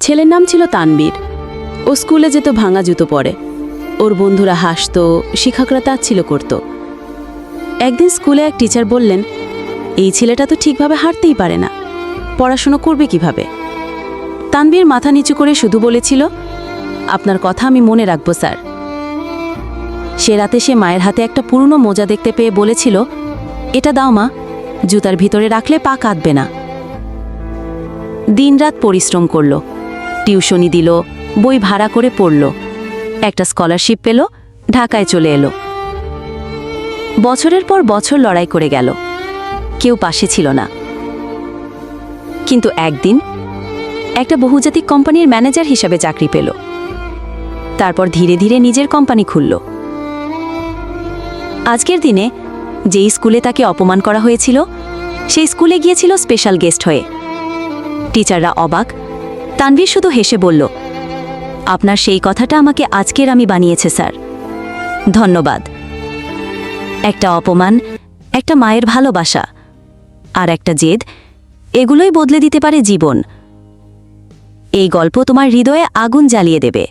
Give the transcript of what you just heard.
ছেলের নাম ছিল তানবীর। ও স্কুলে যেত, ভাঙা জুতো পরে। ওর বন্ধুরা হাসতো, শিক্ষকরা তাচ্ছিল করত। একদিন স্কুলে এক টিচার বললেন, এই ছেলেটা তো ঠিকভাবে হাঁটতেই পারে না। পড়াশুনো করবে কীভাবে? তানবীর মাথা নিচু করে শুধু বলেছিল, আপনার কথা আমি মনে রাখব, স্যার। সে রাতে সে মায়ের হাতে একটা পুরনো মোজা দেখতে পেয়ে বলেছিল, এটা দাও মা, জুতার ভিতরে রাখলে পা কাঁদবে না। দিনরাত পরিশ্রম করল। টিউশনি দিল, বই ভাড়া করে পড়ল। একটা স্কলারশিপ পেল, ঢাকায় চলে এলো। বছরের পর বছর লড়াই করে গেল। কেউ পাশে ছিল না। কিন্তু একদিন একটা বহুজাতিক কোম্পানির ম্যানেজার হিসাবে চাকরি পেল। তারপর ধীরে ধীরে নিজের কোম্পানি খুলল। আজকের দিনে যেই স্কুলে তাকে অপমান করা হয়েছিল, সেই স্কুলে গিয়েছিল স্পেশাল গেস্ট হয়ে। টিচাররা অবাক তানভীর শুধু হেসে বলল, আপনার সেই কথাটা আমাকে আজকের আমি বানিয়েছে, স্যার। ধন্যবাদ। একটা অপমান, একটা মায়ের ভালোবাসা, আর একটা জেদ, এগুলোই বদলে দিতে পারে জীবন। এই গল্প তোমার হৃদয়ে আগুন জ্বালিয়ে দেবে।